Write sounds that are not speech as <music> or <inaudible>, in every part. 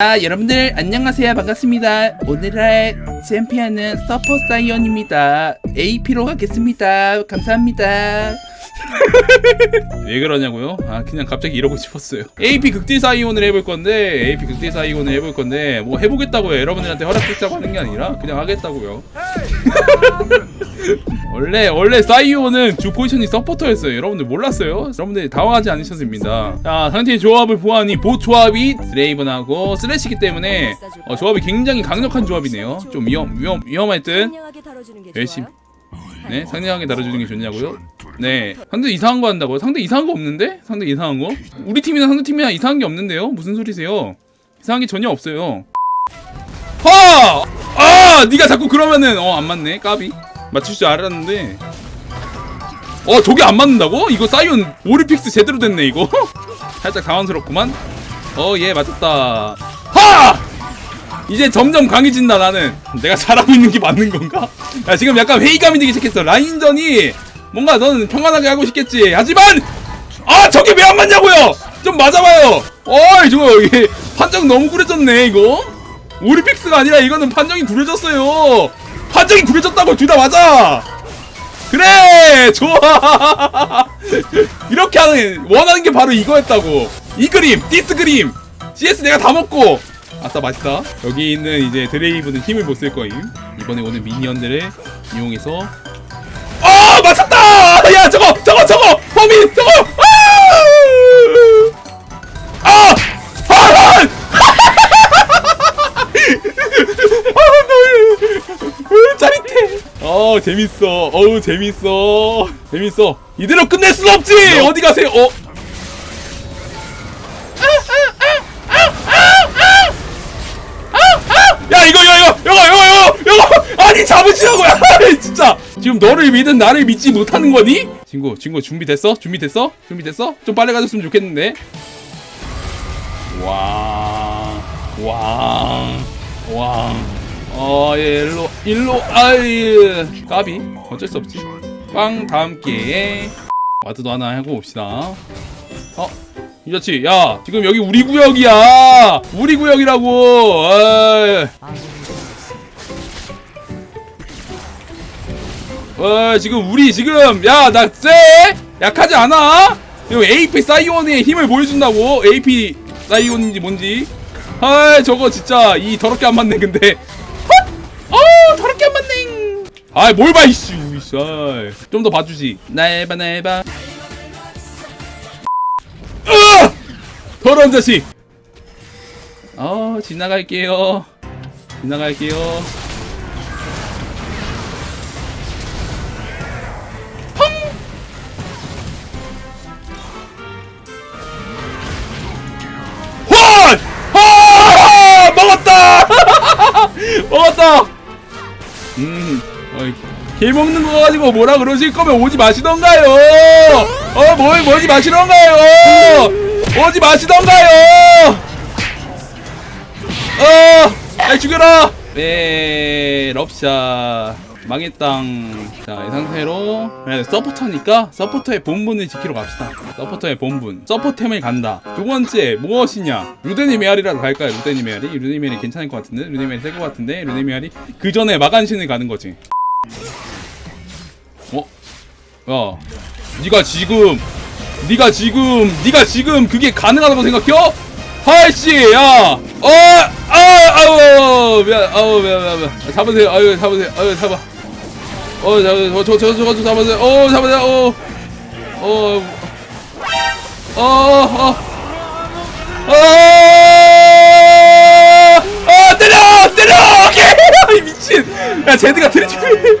아 여러분들 안녕하세요. 반갑습니다. 오늘의 챔피언은 서포 사이언입니다. AP로 가겠습니다. 감사합니다. <laughs> 왜 그러냐고요? 아 그냥 갑자기 이러고 싶었어요. AP 극딜 사이온을 해볼 건데 AP 극딜 사이온을 해볼 건데 뭐 해보겠다고요. 여러분들한테 허락했다고 하는 게 아니라 그냥 하겠다고요 <laughs> 원래 원래 사이온은 주 포지션이 서포터였어요. 여러분들 몰랐어요? 여러분들 당황하지 않으셔도 됩니다. 자 상태의 조합을 보아하니 보 조합이 드레이븐하고 슬래시기 때문에 어, 조합이 굉장히 강력한 조합이네요. 좀 위험 위험 위험할 듯. 좋아요. 네 상냥하게 다뤄주는 게 좋냐고요? 네 상대 이상한 거 한다고요? 상대 이상한 거 없는데? 상대 이상한 거? 우리 팀이나 상대 팀이나 이상한 게 없는데요? 무슨 소리세요? 이상한 게 전혀 없어요. 하! 아! 네가 자꾸 그러면은 어 안 맞네 까비 맞출 줄 알았는데. 어 저게 안 맞는다고? 이거 사이온 오리픽스 제대로 됐네 이거. <laughs> 살짝 당황스럽구만. 어예 맞았다. 하! 이제 점점 강해진다 나는. 내가 잘하고 있는 게 맞는 건가? 야 지금 약간 회의감이 들기 시작했어. 라인전이 뭔가 너는 평안하게 하고 싶겠지. 하지만 아 저게 왜 안 맞냐고요? 좀 맞아봐요. 어이 저거 이게 판정 너무 구려졌네 이거. 오리픽스가 아니라 이거는 판정이 구려졌어요 판정이 구려졌다고 둘 다 맞아! 그래! 좋아! <laughs> 이렇게 하는 원하는 게 바로 이거였다고. 이 그림 디스 그림! CS 내가 다 먹고! 아싸 맛있다. 여기 있는 이제 드레이브는 힘을 못 쓸 거임. 이번에 오는 미니언들을 이용해서 아 맞췄다! 야 저거 저거 저거! 범인 저거 재밌어. 어우 재밌어. 재밌어. 이대로 끝낼 순 없지. 어디 가세요? 어? 야 이거 이거 이거 이거 이거 이거 이거 아니 잡으시라고 야 진짜 지금 너를 믿은 나를 믿지 못하는 거니? 친구 친구 준비됐어? 준비됐어? 준비됐어? 좀 빨리 가졌으면 좋겠는데 왕왕왕 어, 예, 일로, 일로, 아이, 까비. 어쩔 수 없지. 빵, 다음 기회에. 와드도 하나 하고 옵시다. 어, 이 자치, 야, 지금 여기 우리 구역이야! 우리 구역이라고! 어이. 어, 지금 우리 지금, 야, 나 쎄? 약하지 않아? 이거 AP 사이온의 힘을 보여준다고? AP 사이온인지 뭔지. 아, 저거 진짜, 이 더럽게 안 맞네, 근데. 아이 뭘봐 이씨. 좀 더 봐주지. 날봐 날봐. 으아! 더러운 자식. 어 지나갈게요. 지나갈게요! 먹었다! <laughs> 음, 개 먹는 거 가지고 뭐라 그러실 거면 오지 마시던가요! 어, 뭘, 뭐지 마시던가요! 오지 마시던가요! 어! 야, 죽여라! 네, 럽샤. 망했당. 자, 이 상태로. 네, 서포터니까 서포터의 본분을 지키러 갑시다. 서포터의 본분. 서포템을 간다. 두 번째, 무엇이냐? 루데니 메아리라도 갈까요? 루데니 메아리? 루데니 메아리 괜찮을 것 같은데? 루데니 메아리 셀것 같은데? 루데니 메아리? 그 전에 마간신을 가는 거지. 어? 야, 네가 지금, 네가 지금, 네가 지금 그게 가능하다고 생각해? 하이씨, 야, 어, 아, 아우, 미안, 아우, 미안, 미안, 미안. 잡으세요, 아유, 잡으세요, 아유, 잡아. 어, 잡으세요, 저, 저, 저거 좀 잡으세요, 어, 잡으세요, 어, 어, 어, 어, 어, 어, 때려, 때려, 오케이, <laughs> 미친. 야, 제드가 트리플,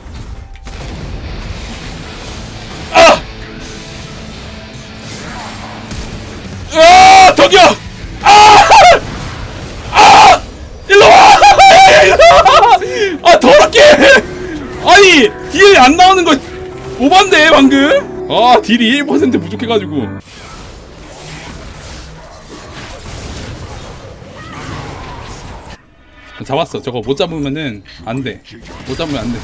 안 나오는 거 오반데 방금? 아 딜이 1% 부족해가지고 잡았어. 저거 못 잡으면은 안 돼. 못 잡으면 안 돼.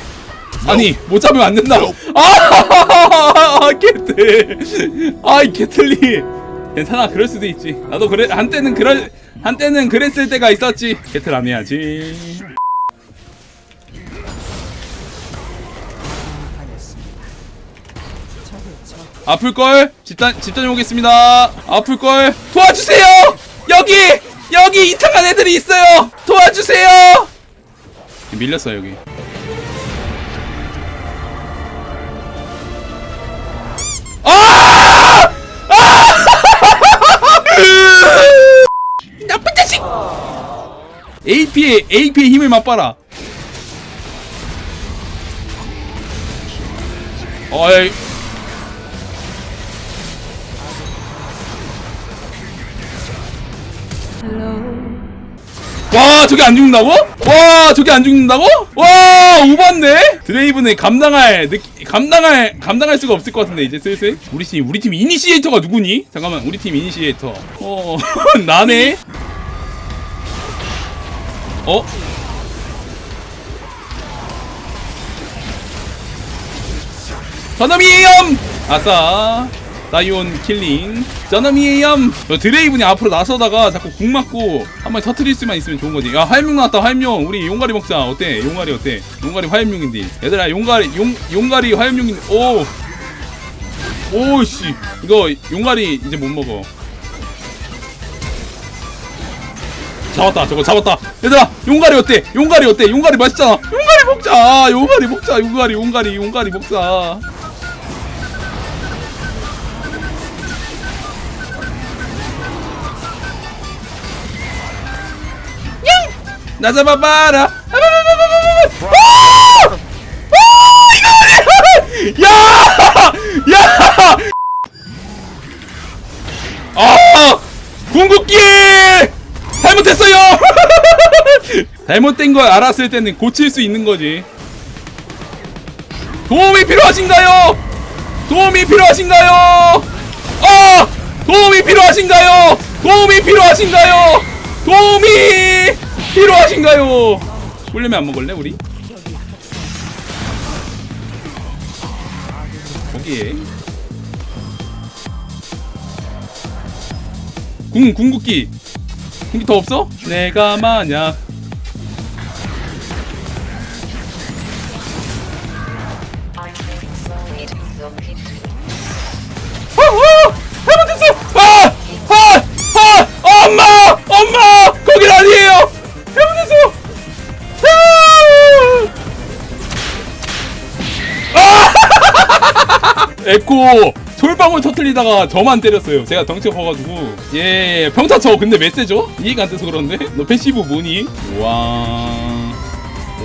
아니 못 잡으면 안 된다고. 아 <laughs> 개틀. 아이 개틀리. 괜찮아 그럴 수도 있지. 나도 그래 한때는 그럴 한때는 그랬을 때가 있었지. 개틀 안 해야지. 아플 걸 집단 집단 오겠습니다. 아플 걸 도와주세요. 여기 여기 이상한 애들이 있어요. 도와주세요. 밀렸어 여기. 아! <laughs> 나쁜 자식! AP의 AP의 힘을 맛봐라. 어이. 저게 안 죽는다고? 와 저게 안 죽는다고? 와 오반데? 드레이븐에 감당할 느끼, 감당할 감당할 수가 없을 것 같은데 이제 슬슬 우리 팀 우리 팀 이니시에이터가 누구니? 잠깐만 우리 팀 이니시에이터 어 <laughs> 나네 어? 저놈이에요! 아싸 다이온 킬링. 저놈이에요! 너 드레이븐이 앞으로 나서다가 자꾸 궁 맞고 한 번 터트릴 수만 있으면 좋은 거지. 야 화염용 나왔다 화염용 우리 용가리 먹자. 어때? 용가리 어때? 용가리 화염용인데. 얘들아 용가리 용 용가리 화염용인데. 오! 오씨. 이거 용가리 이제 못 먹어. 잡았다 저거 잡았다. 얘들아 용가리 어때? 용가리 어때? 용가리 맛있잖아. 용가리 먹자. 아, 용가리 먹자. 용가리 용가리 용가리 먹자 나 잡아봐라. 아! 아! 야! 야! 아! 궁극기! 잘못했어요! 잘못된 걸 알았을 때는 고칠 수 있는 거지. 도움이 필요하신가요? 도움이 필요하신가요? 아! 도움이 필요하신가요? 도움이 필요하신가요? 도움이 필요하신가요? 꿀려면 안 먹을래 우리? 거기에 궁 궁극기 궁기 더 없어? 내가 만약! 아! 아! 아! 엄마! 엄마! 에코 솔방울 터틀리다가 저만 때렸어요. 제가 덩치가 커가지고 예 평타 쳐 근데 몇 세죠? 이해가 안 돼서 그런데 너 패시브 뭐니? 와.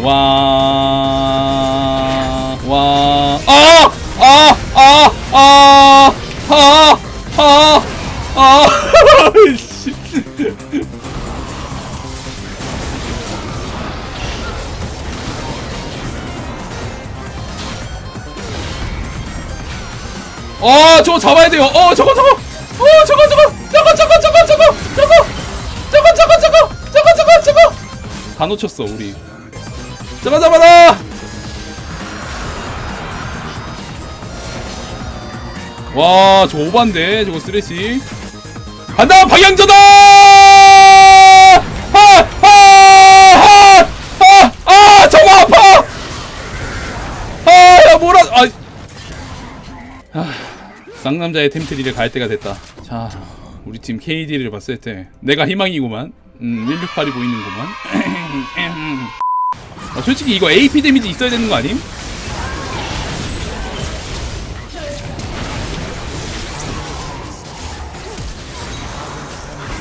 와. 와. 아! 아! 아! 아! 아! 아! 아! <laughs> 씨. 어, 저거 잡아야 돼요. 어, 저거, 저거. 어, 저거, 저거. 저거, 저거, 저거, 저거. 저거. 저거, 저거, 저거. 저거, 저거, 저거. 다 놓쳤어, 우리. 잡아, 잡아라. 와, 저 오반데, 저거 쓰레쉬. 간다, 방향전환! 하, 하, 하, 하, 아, 저거 아파! 아, 야, 뭐라, 아, 쌍남자의 템트리를 갈 때가 됐다. 자, 우리 팀 KD를 봤을 때 내가 희망이구만. 음, 168이 보이는구만. <clears throat> 아, 솔직히 이거 AP 데미지 있어야 되는 거 아님?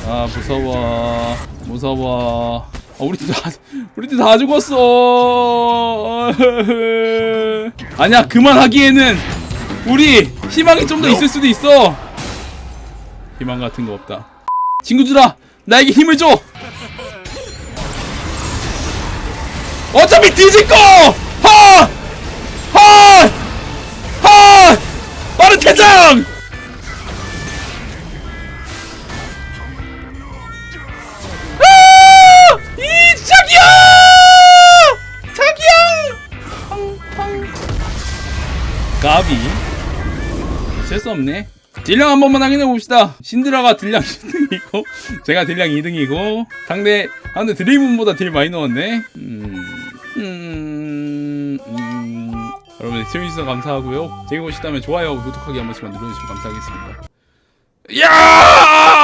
아 무서워 무서워 아, 우리 팀다 <laughs> 우리 팀다 죽었어 <laughs> 아니야 그만하기에는 우리 희망이 좀 더 있을 수도 있어. 희망 같은 거 없다. 친구들아, 나에게 힘을 줘. 어차피 뒤질 거. 하, 하, 하. 빠른 퇴장. 아! 까비 시작이야. 없네. 딜량 한 번만 확인해 봅시다. 신드라가 딜량 1등이고 <laughs> 제가 딜량 2등이고 상대 아 근데 드레이븐보다 딜 많이 넣었네. 음, 음, 음. 여러분 시청해주셔서 감사하고요. 재미 보시다면 좋아요 구독하기 한 번씩만 눌러주시면 감사하겠습니다. 야